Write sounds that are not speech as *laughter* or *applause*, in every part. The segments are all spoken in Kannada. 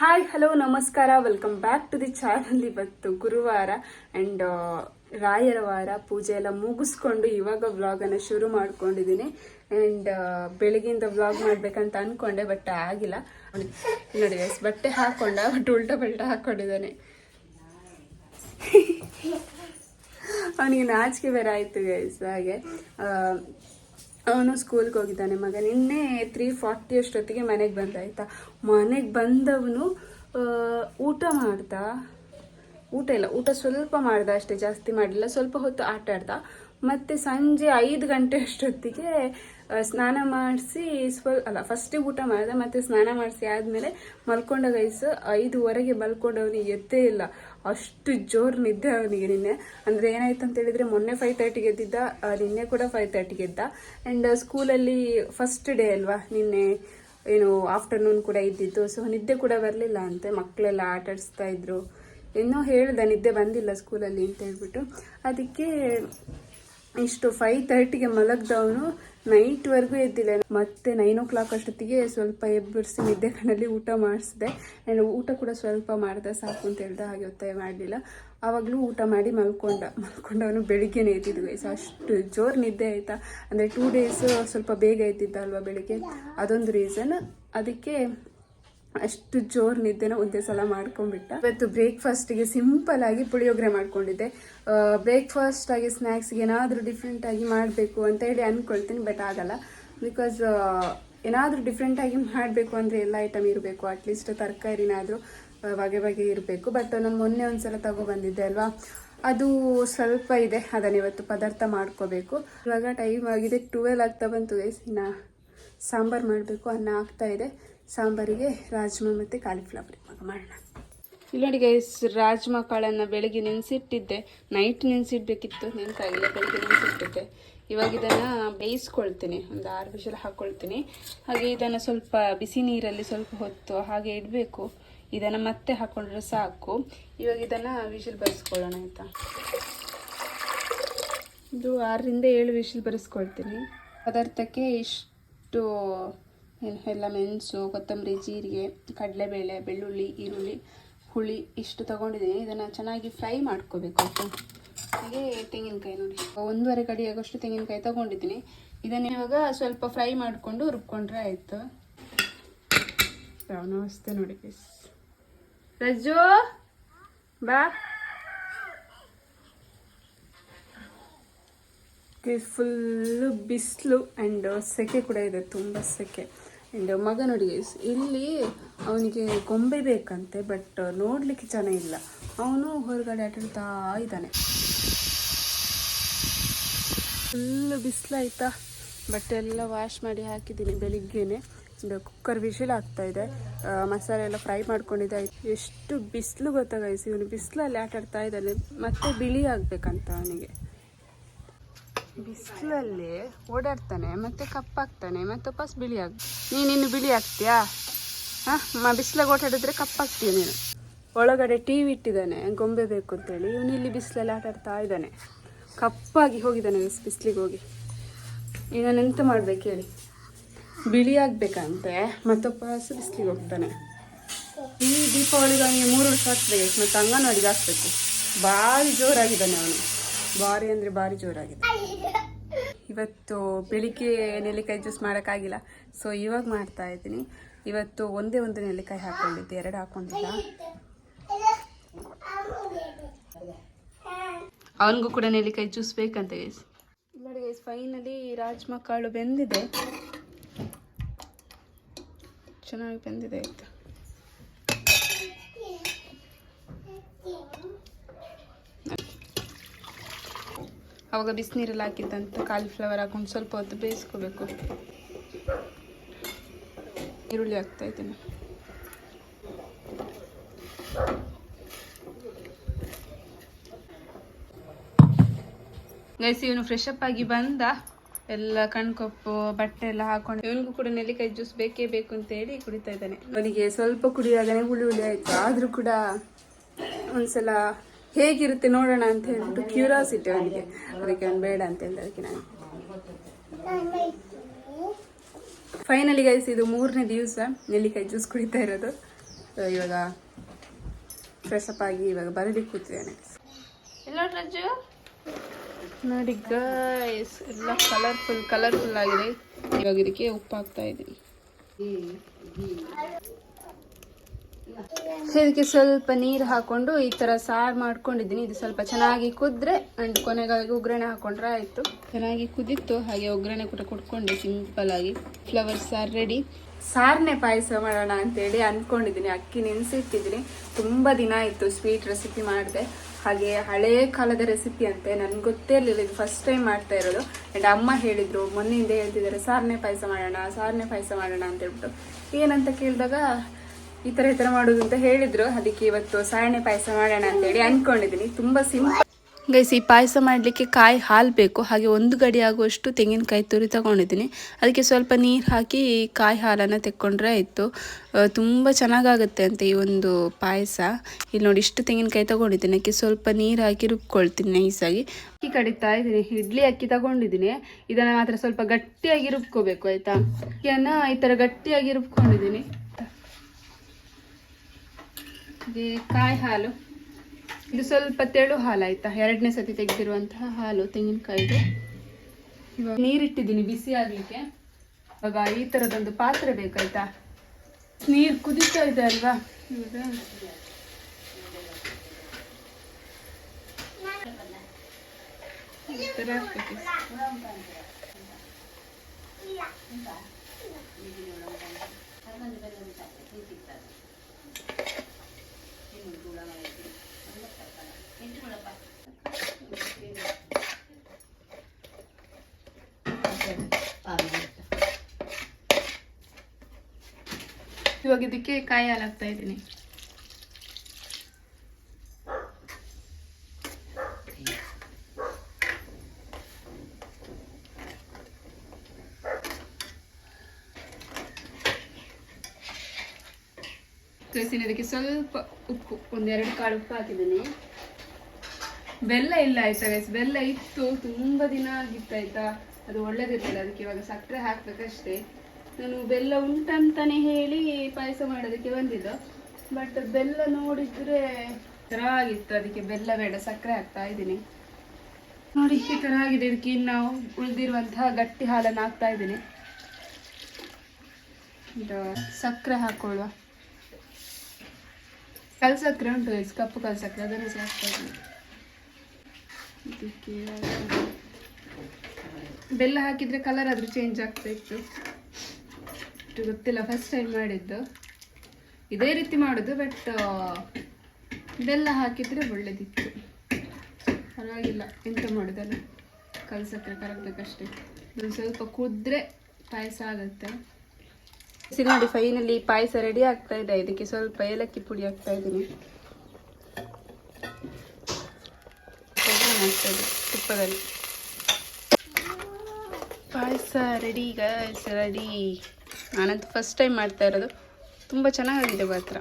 ಹಾಯ್ ಹಲೋ ನಮಸ್ಕಾರ. Welcome back to the channel ಇವತ್ತು ಗುರುವಾರ ಅಂಡ್ ರಾಯರ ವಾರ. ಪೂಜೆ ಎಲ್ಲ ಮುಗಿಸ್ಕೊಂಡು ಇವಾಗ ವ್ಲಾಗನ್ನು ಶುರು ಮಾಡ್ಕೊಂಡಿದ್ದೀನಿ. ಅಂಡ್ ಬೆಳಗ್ಗೆಯಿಂದ ವ್ಲಾಗ್ ಮಾಡ್ಬೇಕಂತ ಅನ್ಕೊಂಡೆ ಬಟ್ ಆಗಿಲ್ಲ. ನೋಡಿ ಎಸ್ ಬಟ್ಟೆ ಹಾಕೊಂಡ ಬಟ್ ಉಲ್ಟಾ ಬಲ್ಟ ಹಾಕೊಂಡಿದ್ದಾನೆ. *laughs* ಅವನಿಗೆ ನಾಚಿಕೆ ಬೇರೆ ಆಯ್ತು ಗೈಸ್ ಹಾಗೆ. ಅವನು ಸ್ಕೂಲ್ಗೆ ಹೋಗಿದ್ದಾನೆ. ಮಗ, ನಿನ್ನೆ ತ್ರೀ ಫಾರ್ಟಿ ಅಷ್ಟೊತ್ತಿಗೆ ಮನೆಗೆ ಬಂದ, ಆಯ್ತಾ? ಮನೆಗೆ ಬಂದವನು ಊಟ ಮಾಡ್ದ. ಊಟ ಇಲ್ಲ, ಊಟ ಸ್ವಲ್ಪ ಮಾಡ್ದ ಅಷ್ಟೇ, ಜಾಸ್ತಿ ಮಾಡಲಿಲ್ಲ ಸ್ವಲ್ಪ ಹೊತ್ತು ಆಟ ಆಡ್ದ. ಮತ್ತೆ ಸಂಜೆ ಐದು ಗಂಟೆ ಅಷ್ಟೊತ್ತಿಗೆ ಸ್ನಾನ ಮಾಡಿಸಿ ಸ್ವಲ್ಪ ಅಲ್ಲ ಫಸ್ಟಿಗೆ ಊಟ ಮಾಡಿದೆ, ಮತ್ತು ಸ್ನಾನ ಮಾಡಿಸಿ ಆದಮೇಲೆ ಮಲ್ಕೊಂಡ ಗೈಸ್ ಐದುವರೆಗೆ ಮಲ್ಕೊಂಡವನಿಗೆ ಎತ್ತೇ ಇಲ್ಲ. ಅಷ್ಟು ಜೋರು ನಿದ್ದೆ ಅವನಿಗೆ ನಿನ್ನೆ. ಅಂದರೆ ಏನಾಯ್ತು ಅಂತ ಹೇಳಿದ್ರೆ ಮೊನ್ನೆ ಫೈವ್ ತರ್ಟಿಗೆ ಎದ್ದಿದ್ದ ನಿನ್ನೆ ಕೂಡ ಫೈವ್ ತರ್ಟಿಗೆ ಎದ್ದ ಆ್ಯಂಡ್ ಸ್ಕೂಲಲ್ಲಿ ಫಸ್ಟ್ ಡೇ ಅಲ್ವಾ, ನಿನ್ನೆ ಏನು ಆಫ್ಟರ್ನೂನ್ ಕೂಡ ಇದ್ದಿತ್ತು ಸೊ ನಿದ್ದೆ ಕೂಡ ಬರಲಿಲ್ಲ ಅಂತೆ. ಮಕ್ಕಳೆಲ್ಲ ಆಟ ಆಡಿಸ್ತಾ ಇದ್ರು. ಏನೋ ಹೇಳ್ದ, ನಿದ್ದೆ ಬಂದಿಲ್ಲ ಸ್ಕೂಲಲ್ಲಿ ಅಂತ ಹೇಳ್ಬಿಟ್ಟು. ಅದಕ್ಕೆ ಇಷ್ಟು ಫೈವ್ ತರ್ಟಿಗೆ ಮಲಗ್ದವನು ನೈಟ್ವರೆಗೂ ಎದ್ದಿಲ್ಲ. ಮತ್ತೆ ನೈನ್ ಓ ಕ್ಲಾಕ್ ಅಷ್ಟೊತ್ತಿಗೆ ಸ್ವಲ್ಪ ಎಬ್ಬರಿಸಿ ನಿದ್ದೆ ಕಣ್ಣಲ್ಲಿ ಊಟ ಮಾಡಿಸಿದೆ. ಆ್ಯಂಡ್ ಊಟ ಕೂಡ ಸ್ವಲ್ಪ ಮಾಡಿದೆ, ಸಾಕು ಅಂತ ಹೇಳ್ದೆ, ಹಾಗೆ ಒತ್ತಾಯ ಮಾಡಲಿಲ್ಲ. ಆವಾಗಲೂ ಊಟ ಮಾಡಿ ಮಲ್ಕೊಂಡ, ಮಲ್ಕೊಂಡವನು ಬೆಳಿಗ್ಗೆನೇ ಎದ್ದಿದ್ದು ಗೈಸ್ ಅಷ್ಟು ಜೋರು ನಿದ್ದೆ ಆಯಿತಾ? ಅಂದರೆ ಟೂ ಡೇಸ್ ಸ್ವಲ್ಪ ಬೇಗ ಎದ್ದಿದ್ದ ಅಲ್ವಾ ಬೆಳಿಗ್ಗೆ? ಅದೊಂದು ರೀಸನ್ ಅದಕ್ಕೆ ಅಷ್ಟು ಜೋರ್ ನಿದ್ದೆನ ಒಂದೇ ಸಲ ಮಾಡ್ಕೊಂಡ್ಬಿಟ್ಟ. ಇವತ್ತು ಬ್ರೇಕ್ಫಾಸ್ಟ್ಗೆ ಸಿಂಪಲ್ ಆಗಿ ಪುಳಿಯೋಗರೆ ಮಾಡ್ಕೊಂಡಿದ್ದೆ. ಬ್ರೇಕ್ಫಾಸ್ಟ್ ಆಗಿ ಸ್ನ್ಯಾಕ್ಸ್ಗೆ ಏನಾದರೂ ಡಿಫ್ರೆಂಟ್ ಆಗಿ ಮಾಡಬೇಕು ಅಂತ ಹೇಳಿ ಅನ್ಕೊಳ್ತೀನಿ ಬಟ್ ಆಗಲ್ಲ. ಬಿಕಾಸ್ ಏನಾದರೂ ಡಿಫ್ರೆಂಟ್ ಆಗಿ ಮಾಡಬೇಕು ಅಂದರೆ ಎಲ್ಲ ಐಟಮ್ ಇರಬೇಕು. ಅಟ್ಲೀಸ್ಟ್ ತರಕಾರಿನಾದರೂ ಬಗೆ ಬಗೆ ಇರಬೇಕು. ಬಟ್ ನಾನು ಮೊನ್ನೆ ಒಂದ್ಸಲ ತಗೊಬಂದಿದ್ದೆ ಅಲ್ವಾ? ಅದು ಸ್ವಲ್ಪ ಇದೆ. ಅದನ್ನ ಇವತ್ತು ಪದಾರ್ಥ ಮಾಡ್ಕೋಬೇಕು. ಇವಾಗ ಟೈಮ್ ಆಗಿದೆ. ಟುವೆಲ್ ಆಗ್ತಾ ಬಂತು ಇನ್ನು ಸಾಂಬಾರು ಮಾಡಬೇಕು. ಅನ್ನ ಆಗ್ತಾ ಇದೆ. ಸಾಂಬಾರಿಗೆ ರಾಜ್ಮಾ ಮತ್ತು ಕಾಲಿಫ್ಲವರ್ ಇವಾಗ ಮಾಡೋಣ. ಇಲ್ಲ ನೋಡಿ ಗೈಸ್ ರಾಜ್ಮಾ ಕಾಳನ್ನು ಬೆಳಗ್ಗೆ ನೆನೆಸಿಟ್ಟಿದ್ದೆ. ನೈಟ್ ನೆನೆಸಿಡ್ಬೇಕಿತ್ತು. ನೆನಪಾಗಿಲ್ಲ ಬೆಳಗ್ಗೆ ನೆನೆಸಿಟ್ಟಿದ್ದೆ ಇವಾಗ ಇದನ್ನು ಬೇಯಿಸ್ಕೊಳ್ತೀನಿ. ಒಂದು ಆರು ವಿಷಲ್ ಹಾಕ್ಕೊಳ್ತೀನಿ ಹಾಗೆ ಇದನ್ನು ಸ್ವಲ್ಪ ಬಿಸಿ ನೀರಲ್ಲಿ ಸ್ವಲ್ಪ ಹೊತ್ತು ಹಾಗೆ ಇಡಬೇಕು. ಇದನ್ನು ಮತ್ತೆ ಹಾಕ್ಕೊಂಡ್ರೆ ಸಾಕು. ಇವಾಗ ಇದನ್ನು ವಿಷಲ್ ಬರೆಸ್ಕೊಳ್ಳೋಣ ಆಯಿತಾ? ಇದು ಆರರಿಂದ ಏಳು ವಿಷಲ್ ಬರೆಸ್ಕೊಳ್ತೀನಿ. ಪದಾರ್ಥಕ್ಕೆ ಇಷ್ಟು ಎಲ್ಲ ಮೆಣಸು, ಕೊತ್ತಂಬರಿ, ಜೀರಿಗೆ, ಕಡಲೆಬೇಳೆ, ಬೆಳ್ಳುಳ್ಳಿ, ಈರುಳ್ಳಿ, ಹುಳಿ ಇಷ್ಟು ತೊಗೊಂಡಿದ್ದೀನಿ. ಇದನ್ನು ಚೆನ್ನಾಗಿ ಫ್ರೈ ಮಾಡ್ಕೋಬೇಕು ಹಾಗೆ ತೆಂಗಿನಕಾಯಿ ನೋಡಿ. ಒಂದೂವರೆ ಕಡಿ ಆಗೋಷ್ಟು ತೆಂಗಿನಕಾಯಿ ತಗೊಂಡಿದ್ದೀನಿ. ಇದನ್ನು ಇವಾಗ ಸ್ವಲ್ಪ ಫ್ರೈ ಮಾಡಿಕೊಂಡು ರುಬ್ಕೊಂಡ್ರೆ ಆಯಿತು. ನಮಸ್ತೆ ನೋಡಿ ಪ್ಲೀಸ್ ರಜ್ಜು, ಬಾ. ಫುಲ್ಲು ಬಿಸಿಲು ಆ್ಯಂಡ್ ಸೆಕೆ ಕೂಡ ಇದೆ, ತುಂಬ ಸೆಕೆ. ಆ್ಯಂಡ್ ಮಗ ನೋಡಿ ಇಲ್ಲಿ ಅವನಿಗೆ ಗೊಂಬೆ ಬೇಕಂತೆ ಬಟ್ ನೋಡಲಿಕ್ಕೆ ಚೆನ್ನಾಗಿಲ್ಲ ಅವನು ಹೊರಗಡೆ ಆಟಾಡ್ತಾ ಇದ್ದಾನೆ. ಫುಲ್ಲು ಬಿಸಿಲಾಯ್ತಾ? ಬಟ್ಟೆ ಎಲ್ಲ ವಾಶ್ ಮಾಡಿ ಹಾಕಿದ್ದೀನಿ ಬೆಳಿಗ್ಗೆನೆ. ಕುಕ್ಕರ್ ವಿಶಿಲ್ ಆಗ್ತಾ ಇದೆ. ಮಸಾಲೆ ಎಲ್ಲ ಫ್ರೈ ಮಾಡ್ಕೊಂಡಿದ್ದೆ. ಎಷ್ಟು ಬಿಸಿಲು ಗೊತ್ತಾಗೈಸಿ ಇವನು ಬಿಸಿಲಲ್ಲಿ ಆಟಾಡ್ತಾ ಇದ್ದಾನೆ. ಮತ್ತೆ ಬಿಳಿ ಆಗಬೇಕಂತ ಅವನಿಗೆ. ಬಿಸಿಲಲ್ಲಿ ಓಡಾಡ್ತಾನೆ, ಮತ್ತೆ ಕಪ್ಪಾಗ್ತಾನೆ, ಮತ್ತೆ ವಾಪಸ್ ಬಿಳಿ ಆಗ ನೀನಿನ್ನು ಬಿಳಿ ಆಗ್ತೀಯಾ ಹಾಂ ಬಿಸಿಲಾಗ ಓಡಾಡಿದ್ರೆ ಕಪ್ಪಾಗ್ತೀಯ ನೀನು? ಒಳಗಡೆ ಟಿ ವಿ ಇಟ್ಟಿದ್ದಾನೆ, ಗೊಂಬೆ ಬೇಕು ಅಂತೇಳಿ. ಇವನು ಇಲ್ಲಿ ಬಿಸಿಲಲ್ಲಿ ಆಟಾಡ್ತಾ ಇದ್ದಾನೆ. ಕಪ್ಪಾಗಿ ಹೋಗಿದ್ದಾನೆ ಬಿಸಿಲಿಗೆ ಹೋಗಿ. ಈಗ ಎಂತ ಮಾಡ್ಬೇಕು ಹೇಳಿ. ಬಿಳಿ ಆಗ್ಬೇಕಂತೆ ಮತ್ತೆ ವಾಪಸ್ ಬಿಸಿಲಿಗೆ ಹೋಗ್ತಾನೆ. ಈ ದೀಪಾವಳಿಗೆ ಮೂರು ವರ್ಷ ಹಾಕ್ಬೇಕು ಮತ್ತು ಅಂಗನವಾಡಿಗೆ ಹಾಕ್ಬೇಕು. ಭಾರಿ ಜೋರಾಗಿದ್ದಾನೆ ಅವನು. ಭಾರಿ ಅಂದರೆ ಭಾರಿ ಜೋರಾಗಿದೆ. ಇವತ್ತು ಬೆಳಿಗ್ಗೆ ನೆಲ್ಲಿಕಾಯಿ ಜ್ಯೂಸ್ ಮಾಡೋಕ್ಕಾಗಿಲ್ಲ. ಸೊ ಇವಾಗ ಮಾಡ್ತಾ ಇದ್ದೀನಿ. ಇವತ್ತು ಒಂದೇ ಒಂದು ನೆಲ್ಲಿಕಾಯಿ ಹಾಕೊಂಡಿದ್ದೆ. ಎರಡು ಹಾಕೊಂಡಿಲ್ಲ. ಅವನಿಗೂ ಕೂಡ ನೆಲ್ಲಿಕಾಯಿ ಜ್ಯೂಸ್ ಬೇಕಂತ ಗೈಸ್ ನೋಡಿ ಗೈಸ್ ಫೈನಲಿ ರಾಜ್ಮಾ ಕಾಳು ಬೆಂದಿದೆ. ಚೆನ್ನಾಗಿ ಬೆಂದಿದೆ ಆಯ್ತು? ಅವಾಗ ಬಿಸಿನೀರಲ್ಲಿ ಹಾಕಿದ್ದಂತ ಕಾಲಿಫ್ಲವರ್ ಹಾಕೊಂಡು ಸ್ವಲ್ಪ ಹೊತ್ತು ಬೇಯಿಸ್ಕೋಬೇಕು. ಈರುಳ್ಳಿ ಹಾಕ್ತಾ ಇದ್ದೀನಿ. ಗೈಸ್ ಇವನು ಫ್ರೆಶ್ ಅಪ್ ಆಗಿ ಬಂದ. ಎಲ್ಲ ಕಣ್ಕೊಪ್ಪು, ಬಟ್ಟೆ ಎಲ್ಲ ಹಾಕೊಂಡು ಇವನಿಗೂ ಕೂಡ ನೆಲ್ಲಿಕಾಯಿ ಜ್ಯೂಸ್ ಬೇಕೇ ಬೇಕು ಅಂತ ಹೇಳಿ ಕುಡಿತಾ ಇದ್ದಾನೆ. ಅವನಿಗೆ ಸ್ವಲ್ಪ ಕುಡಿಯಾಗನೆ ಹುಳಿ ಹುಳಿ ಆಯಿತು. ಆದ್ರೂ ಕೂಡ ಒಂದ್ಸಲ ಹೇಗಿರುತ್ತೆ ನೋಡೋಣ ಅಂತ ಹೇಳ್ಬಿಟ್ಟು ಕ್ಯೂರಿಯಾಸಿಟಿ ಅವನಿಗೆ. ಅದಕ್ಕೆ ಅವ್ನು ಬೇಡ ಅಂತ ಹೇಳಿದ ಅದಕ್ಕೆ ನಾನು. ಫೈನಲಿ ಗೈಸ್ ಇದು ಮೂರನೇ ದಿವಸ ನೆಲ್ಲಿಕಾಯಿ ಜ್ಯೂಸ್ ಕುಡಿತಾ ಇರೋದು. ಇವಾಗ ಇವಾಗ ಫ್ರೆಶಪ್ ಆಗಿ ಇವಾಗ ಬರಲಿಕ್ಕೆ ಕೂತಿದ್ದೇನೆ. ನೋಡಿ ಗೈಸ್ ಎಲ್ಲ ಕಲರ್ಫುಲ್ ಕಲರ್ಫುಲ್ ಆಗಿದೆ. ಇವಾಗ ಇದಕ್ಕೆ ಉಪ್ಪು ಹಾಕ್ತಾ ಇದ್ದೀನಿ. ಇದಕ್ಕೆ ಸ್ವಲ್ಪ ನೀರು ಹಾಕೊಂಡು ಈ ತರ ಸಾರು ಮಾಡ್ಕೊಂಡಿದ್ದೀನಿ. ಇದು ಸ್ವಲ್ಪ ಚೆನ್ನಾಗಿ ಕುದ್ರೆ ಅಂಡ್ ಕೊನೆಗಾಗಿ ಒಗ್ಗರಣೆ ಹಾಕೊಂಡ್ರೆ ಆಯ್ತು. ಚೆನ್ನಾಗಿ ಕುದಿತ್ತು. ಹಾಗೆ ಒಗ್ಗರಣೆ ಕೂಡ ಕುಟ್ಕೊಂಡು ಸಿಂಪಲ್ ಆಗಿ ಫ್ಲವರ್ ಸಾರು ರೆಡಿ ಸಾರನೆ ಪಾಯಸ ಮಾಡೋಣ ಅಂತೇಳಿ ಅಂದ್ಕೊಂಡಿದ್ದೀನಿ ಅಕ್ಕಿ ನೆನೆಸಿಟ್ಟಿದ್ದೀನಿ. ತುಂಬ ದಿನ ಆಯಿತು ಸ್ವೀಟ್ ರೆಸಿಪಿ ಮಾಡಿದೆ. ಹಾಗೆ ಹಳೆ ಕಾಲದ ರೆಸಿಪಿ ಅಂತೆ. ನನ್ಗೆ ಗೊತ್ತೇ ಇರಲಿಲ್ಲ. ಇದು ಫಸ್ಟ್ ಟೈಮ್ ಮಾಡ್ತಾ ಇರೋದು. ಆ್ಯಂಡ್ ಅಮ್ಮ ಹೇಳಿದ್ರು, ಮೊನ್ನೆಯಿಂದ ಹೇಳ್ತಿದ್ದಾರೆ, ಸಾರನೆ ಪಾಯಸ ಮಾಡೋಣ, ಸಾರನೆ ಪಾಯಸ ಮಾಡೋಣ ಅಂತ ಹೇಳ್ಬಿಟ್ಟು. ಏನಂತ ಕೇಳಿದಾಗ ಈ ತರ ಈ ತರ ಮಾಡೋದು ಅಂತ ಹೇಳಿದ್ರು. ಅದಕ್ಕೆ ಇವತ್ತು ಸಾರಣೆ ಪಾಯಸ ಮಾಡೋಣ ಅಂತೇಳಿ ಅನ್ಕೊಂಡಿದ್ದೀನಿ ತುಂಬಾ ಸಿಂಪಲ್ ಗೈಸ್, ಈ ಪಾಯಸ ಮಾಡಲಿಕ್ಕೆ ಕಾಯಿ ಹಾಲು ಬೇಕು. ಹಾಗೆ ಒಂದು ಗಡಿ ಆಗುವಷ್ಟು ತೆಂಗಿನಕಾಯಿ ತುರಿ ತಗೊಂಡಿದ್ದೀನಿ. ಅದಕ್ಕೆ ಸ್ವಲ್ಪ ನೀರು ಹಾಕಿ ಕಾಯಿ ಹಾಲನ್ನು ತೆಕ್ಕೊಂಡ್ರೆ ಆಯಿತು. ತುಂಬ ಚೆನ್ನಾಗಾಗುತ್ತೆ ಅಂತ ಈ ಒಂದು ಪಾಯಸ. ಇಲ್ಲಿ ನೋಡಿ, ಇಷ್ಟು ತೆಂಗಿನಕಾಯಿ ತಗೊಂಡಿದ್ದೀನಿ. ಅದಕ್ಕೆ ಸ್ವಲ್ಪ ನೀರು ಹಾಕಿ ರುಬ್ಕೊಳ್ತೀನಿ ನೈಸಾಗಿ. ಅಕ್ಕಿ ಕಡಿತಾ ಇದ್ದೀನಿ. ಇಡ್ಲಿ ಅಕ್ಕಿ ತಗೊಂಡಿದ್ದೀನಿ. ಇದನ್ನು ಮಾತ್ರ ಸ್ವಲ್ಪ ಗಟ್ಟಿಯಾಗಿ ರುಬ್ಕೋಬೇಕು, ಆಯಿತಾ? ಅಕ್ಕಿಯನ್ನು ಈ ಥರ ಗಟ್ಟಿಯಾಗಿ ರುಬ್ಕೊಂಡಿದ್ದೀನಿ. ಹಾಗೆ ಕಾಯಿ ಹಾಲು. ಇದು ಸ್ವಲ್ಪ ತೆಳು ಹಾಲು ಎರಡನೇ ಸತಿ ತೆಗೆದಿರುವಂತಹ ಹಾಲು ತೆಂಗಿನಕಾಯಿಗೆ. ಇವಾಗ ನೀರಿಟ್ಟಿದ್ದೀನಿ ಬಿಸಿ ಆಗಲಿಕ್ಕೆ. ಇವಾಗ ಈ ಥರದೊಂದು ಪಾತ್ರೆ ಬೇಕಾಯ್ತಾ? ನೀರು ಕುದೀತಾ ಇದೆ ಅಲ್ವಾ? ಇವಾಗ. ಇವಾಗ ಇದಕ್ಕೆ ಕಾಯಿ ಹಾಲಾಗ್ತಾ ಇದ್ದೀನಿ. ತೋರಿಸ್ತೀನಿ ಅದಕ್ಕೆ ಸ್ವಲ್ಪ ಉಪ್ಪು ಒಂದೆರಡು ಕಾಳು ಉಪ್ಪು ಹಾಕಿದ್ದೀನಿ. ಬೆಲ್ಲ ಇಲ್ಲ ಆಯ್ತಾ ಗೈಸ್ ಬೆಲ್ಲ ಇತ್ತು, ತುಂಬ ದಿನ ಆಗಿತ್ತು ಆಯ್ತಾ? ಅದು ಒಳ್ಳೆದಿತ್ತು ಅದಕ್ಕೆ ಇವಾಗ ಸಕ್ಕರೆ ಹಾಕ್ಬೇಕಷ್ಟೇ. ನಾನು ಬೆಲ್ಲ ಉಂಟಂತಾನೆ ಹೇಳಿ ಪಾಯಸ ಮಾಡೋದಕ್ಕೆ ಬಂದಿದ್ದು. ಬಟ್ ಬೆಲ್ಲ ನೋಡಿದ್ರೆ ಥರ ಆಗಿತ್ತು, ಅದಕ್ಕೆ ಬೆಲ್ಲ ಬೇಡ, ಸಕ್ಕರೆ ಹಾಕ್ತಾ ಇದ್ದೀನಿ. ನೋಡಿ, ಈ ಥರ ಆಗಿದೆ. ಇದಕ್ಕೆ ಇನ್ನು ಉಳಿದಿರುವಂತಹ ಗಟ್ಟಿ ಹಾಲನ್ನು ಹಾಕ್ತಾ ಇದ್ದೀನಿ. ಇದು ಸಕ್ಕರೆ ಹಾಕೊಳ್ಳುವ. ಕಲ್ ಸಕ್ಕರೆ ಉಂಟು ಗೈಸ್ ಕಪ್ಪು ಕಲ್ಸಕ್ರೆ ಅದನ್ನು ಇದಕ್ಕೆ ಬೆಲ್ಲ ಹಾಕಿದ್ರೆ ಕಲರ್ ಆದರೂ ಚೇಂಜ್ ಆಗ್ತಾ ಇತ್ತು. ಇಷ್ಟು ಗೊತ್ತಿಲ್ಲ ಫಸ್ಟ್ ಟೈಮ್ ಮಾಡಿದ್ದು. ಇದೇ ರೀತಿ ಮಾಡೋದು ಬಟ್ ಬೆಲ್ಲ ಹಾಕಿದ್ರೆ ಒಳ್ಳೆದಿತ್ತು. ಪರವಾಗಿಲ್ಲ, ಎಂತ ಮಾಡೋದಲ್ಲ. ಕಲ್ಸಕ್ರೆ ಕರಗಬೇಕಷ್ಟೇ ಒಂದು ಸ್ವಲ್ಪ ಕುದ್ರೆ ಪಾಯಸ ಆಗುತ್ತೆ. ಬಿಸಿ ನೋಡಿ ಫೈನಲಿ ಪಾಯಸ ರೆಡಿ ಆಗ್ತಾ ಇದೆ. ಇದಕ್ಕೆ ಸ್ವಲ್ಪ ಏಲಕ್ಕಿ ಪುಡಿ ಹಾಕ್ತಾ ಇದ್ದೀನಿ. ತುಪ್ಪದಲ್ಲಿ. ಪಾಯಸ ರೆಡಿ ಗೈಸ್ ರೆಡಿ ನಾನಂತೂ ಫಸ್ಟ್ ಟೈಮ್ ಮಾಡ್ತಾ ಇರೋದು. ತುಂಬ ಚೆನ್ನಾಗಿದೆ ಮಾತ್ರ.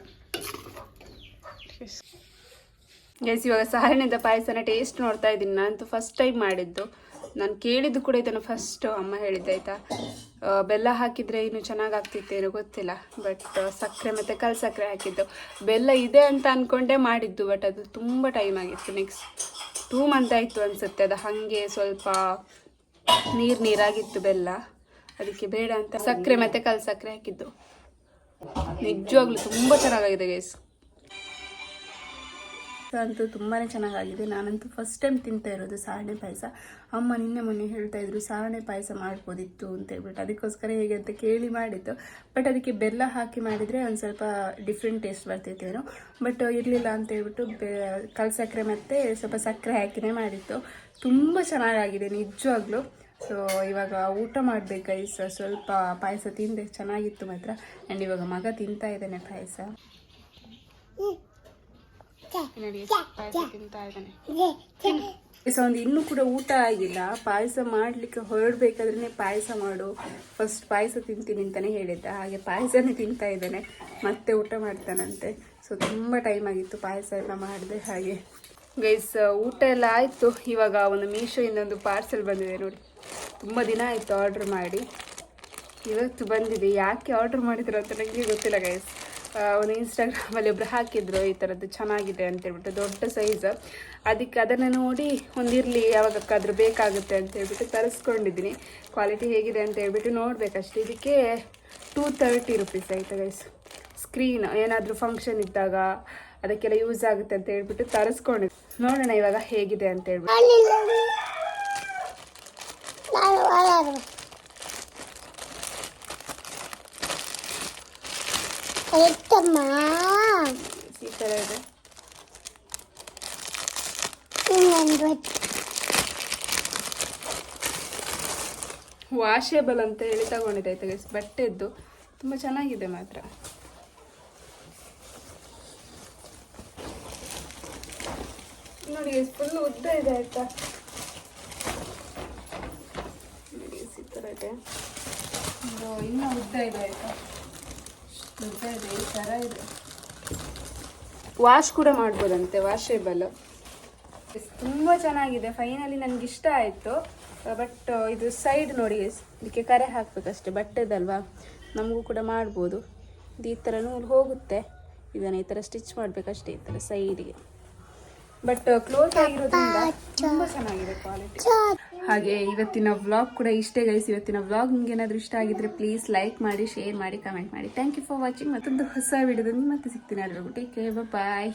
ಗೈಸ್ ಇವಾಗ ಸಾರಿನಿಂದ ಪಾಯಸನ ಟೇಸ್ಟ್ ನೋಡ್ತಾ ಇದ್ದೀನಿ. ನಾನಂತೂ ಫಸ್ಟ್ ಟೈಮ್ ಮಾಡಿದ್ದು. ನಾನು ಕೇಳಿದ್ದು ಕೂಡ ಇದನ್ನು ಫಸ್ಟು ಅಮ್ಮ ಹೇಳಿದ್ದೆ, ಆಯಿತಾ? ಬೆಲ್ಲ ಹಾಕಿದರೆ ಇನ್ನು ಚೆನ್ನಾಗಿ ಆಗ್ತಿತ್ತೇನೋ ಗೊತ್ತಿಲ್ಲ ಬಟ್ ಸಕ್ಕರೆ ಮತ್ತು ಕಲ್ ಸಕ್ಕರೆ ಹಾಕಿದ್ದು. ಬೆಲ್ಲ ಇದೆ ಅಂತ ಅಂದ್ಕೊಂಡೇ ಮಾಡಿದ್ದು ಬಟ್ ಅದು ತುಂಬ ಟೈಮ್ ಆಗಿತ್ತು. ನೆಕ್ಸ್ಟ್ ಟೂ ಮಂತ್ ಆಯಿತು ಅನಿಸುತ್ತೆ, ಅದು ಹಾಗೆ ಸ್ವಲ್ಪ ನೀರು ನೀರಾಗಿತ್ತು ಬೆಲ್ಲ. ಅದಕ್ಕೆ ಬೇಡ ಅಂತ ಸಕ್ಕರೆ ಮತ್ತು ಕಲ್ ಸಕ್ಕರೆ ಹಾಕಿದ್ದು. ನಿಜವಾಗ್ಲೂ ತುಂಬ ಚೆನ್ನಾಗಿದೆ ಗೈಸ್ ಅಂತೂ ತುಂಬಾ ಚೆನ್ನಾಗಾಗಿದೆ. ನಾನಂತೂ ಫಸ್ಟ್ ಟೈಮ್ ತಿಂತಾ ಇರೋದು ಸಾರಣೆ ಪಾಯಸ. ಅಮ್ಮ ನಿನ್ನೆ ಮೊನ್ನೆ ಹೇಳ್ತಾ ಇದ್ರು, ಸಾರಣೆ ಪಾಯಸ ಮಾಡ್ಬೋದಿತ್ತು ಅಂತ ಹೇಳ್ಬಿಟ್ಟು. ಅದಕ್ಕೋಸ್ಕರ ಹೇಗೆ ಅಂತ ಕೇಳಿ ಮಾಡಿತ್ತು ಬಟ್ ಅದಕ್ಕೆ ಬೆಲ್ಲ ಹಾಕಿ ಮಾಡಿದರೆ ಒಂದು ಸ್ವಲ್ಪ ಡಿಫ್ರೆಂಟ್ ಟೇಸ್ಟ್ ಬರ್ತಿತ್ತೇನೋ ಬಟ್ ಇರಲಿಲ್ಲ ಅಂತ ಹೇಳ್ಬಿಟ್ಟು ಕಲ್ ಸಕ್ಕರೆ ಮತ್ತು ಸ್ವಲ್ಪ ಸಕ್ಕರೆ ಹಾಕಿನೇ ಮಾಡಿತ್ತು ತುಂಬ ಚೆನ್ನಾಗಾಗಿದೆ ನಿಜವಾಗ್ಲೂ. ಸೊ ಇವಾಗ ಊಟ ಮಾಡಬೇಕು ಗೈಸ್ ಸ್ವಲ್ಪ ಪಾಯಸ ತಿಂದೆ. ಚೆನ್ನಾಗಿತ್ತು ಮಾತ್ರ. ಆ್ಯಂಡ್ ಇವಾಗ ಮಗ ತಿಂತಾ ಇದ್ದಾನೆ ಪಾಯಸ. ನೋಡಿ ಪಾಯಸ ತಿಂತಾ ಇದ್ದಾನೆ. ಪಾಯಸ ಒಂದು ಇನ್ನೂ ಕೂಡ ಊಟ ಆಗಿಲ್ಲ. ಪಾಯಸ ಮಾಡಲಿಕ್ಕೆ ಹೊರಡ್ಬೇಕಾದ್ರೆ ಪಾಯಸ ಮಾಡು. ಫಸ್ಟ್ ಪಾಯಸ ತಿಂತೀನಿ ಅಂತಲೇ ಹೇಳಿದ್ದ. ಹಾಗೆ ಪಾಯಸನೇ ತಿಂತಾ ಇದ್ದಾನೆ. ಮತ್ತೆ ಊಟ ಮಾಡ್ತಾನಂತೆ. ಸೊ ತುಂಬ ಟೈಮ್ ಆಗಿತ್ತು ಪಾಯಸ ಎಲ್ಲ ಮಾಡಿದೆ. ಹಾಗೆ ಗೈಸ್ ಊಟ ಎಲ್ಲ ಆಯಿತು. ಇವಾಗ ಒಂದು ಮೀಶೋಯಿಂದ ಒಂದು ಪಾರ್ಸೆಲ್ ಬಂದಿದೆ ನೋಡಿ. ತುಂಬ ದಿನ ಆಯಿತು ಆರ್ಡ್ರ್ ಮಾಡಿ. ಇವತ್ತು ಬಂದಿದೆ. ಯಾಕೆ ಆರ್ಡ್ರ್ ಮಾಡಿದ್ರು ಅಂತ ನನಗೆ ಗೊತ್ತಿಲ್ಲ ಗೈಸ್ ಅವನು ಇನ್ಸ್ಟಾಗ್ರಾಮಲ್ಲಿ ಒಬ್ರು ಹಾಕಿದ್ರು ಈ ಥರದ್ದು ಚೆನ್ನಾಗಿದೆ ಅಂತ ಹೇಳ್ಬಿಟ್ಟು, ದೊಡ್ಡ ಸೈಜ್ ಅದಕ್ಕೆ ಅದನ್ನು ನೋಡಿ ಒಂದಿರಲಿ ಯಾವಾಗಕ್ಕಾದ್ರೂ ಬೇಕಾಗುತ್ತೆ ಅಂತ ಹೇಳ್ಬಿಟ್ಟು ತರಿಸ್ಕೊಂಡಿದ್ದೀನಿ. ಕ್ವಾಲಿಟಿ ಹೇಗಿದೆ ಅಂತ ಹೇಳ್ಬಿಟ್ಟು ನೋಡಬೇಕಷ್ಟೇ. ಇದಕ್ಕೆ ಟೂ ತರ್ಟಿ ರುಪೀಸ್ ಆಯಿತು ಗೈಸ್ ಸ್ಕ್ರೀನ್ ಏನಾದರೂ ಫಂಕ್ಷನ್ ಇದ್ದಾಗ ಅದಕ್ಕೆಲ್ಲ ಯೂಸ್ ಆಗುತ್ತೆ ಅಂತ ಹೇಳ್ಬಿಟ್ಟು ತರಿಸ್ಕೊಂಡಿದ್ದೆ ನೋಡೋಣ ಇವಾಗ ಹೇಗಿದೆ ಅಂತ ಹೇಳ್ಬಿಟ್ಟು. ಎತ್ತಮ್ಮ. ಈ ಥರ ಇದೆ. ವಾಷೇಬಲ್ ಅಂತ ಹೇಳಿ ತಗೊಂಡಿದ್ದೆ ಆಯ್ತು ಗೈಸ್ ಬಟ್ಟೆದ್ದು. ತುಂಬ ಚೆನ್ನಾಗಿದೆ ಮಾತ್ರ. ನೋಡಿ ಫುಲ್ ಉದ್ದ ಇದೆ ಆಯ್ತಾ? ಈ ಥರ ಇದು. ಇನ್ನೂ ಉದ್ದ ಇದೆ ಆಯ್ತಾ? ಇದೆ ಈ ಥರ ಇದೆ ವಾಶ್ ಕೂಡ ಮಾಡ್ಬೋದಂತೆ ವಾಷೇಬಲ್ ತುಂಬ ಚೆನ್ನಾಗಿದೆ ಫೈನಲಿ ನನಗೆ ಇಷ್ಟ ಆಯಿತು. ಬಟ್ ಇದು ಸೈಡ್ ನೋಡಿ ಇದಕ್ಕೆ ಕರೆ ಹಾಕ್ಬೇಕಷ್ಟೆ ಬಟ್ಟೆದಲ್ವಾ? ನಮಗೂ ಕೂಡ ಮಾಡ್ಬೋದು. ಇದು ಈ ಥರ ನೂಲು ಹೋಗುತ್ತೆ. ಇದನ್ನು ಈ ಥರ ಸ್ಟಿಚ್ ಮಾಡಬೇಕಷ್ಟೇ ಈ ಥರ ಸೈಡಿಗೆ ಬಟ್ ಕ್ಲೋಸ್ ಆಗಿರೋದ್ರಿಂದ ತುಂಬ ಚೆನ್ನಾಗಿದೆ ಕ್ವಾಲಿಟಿ ಹಾಗೆ ಇವತ್ತಿನ ವ್ಲಾಗ್ ಕೂಡ ಇಷ್ಟೇ ಗೈಸ್ ಇವತ್ತಿನ ವ್ಲಾಗ್ ನಿಮ್ಗೆ ಏನಾದರೂ ಇಷ್ಟ ಆಗಿದ್ರೆ ಪ್ಲೀಸ್ ಲೈಕ್ ಮಾಡಿ ಶೇರ್ ಮಾಡಿ ಕಮೆಂಟ್ ಮಾಡಿ. ಥ್ಯಾಂಕ್ ಯು ಫಾರ್ ವಾಚಿಂಗ್ ಮತ್ತೊಂದು ಹೊಸ ವಿಡಿಯೋದಲ್ಲಿ ಮತ್ತೆ ಸಿಗ್ತೀನಿ. ಅದ್ರ ಟೇಕ್ ಕೇರ್ ಬಾಯ್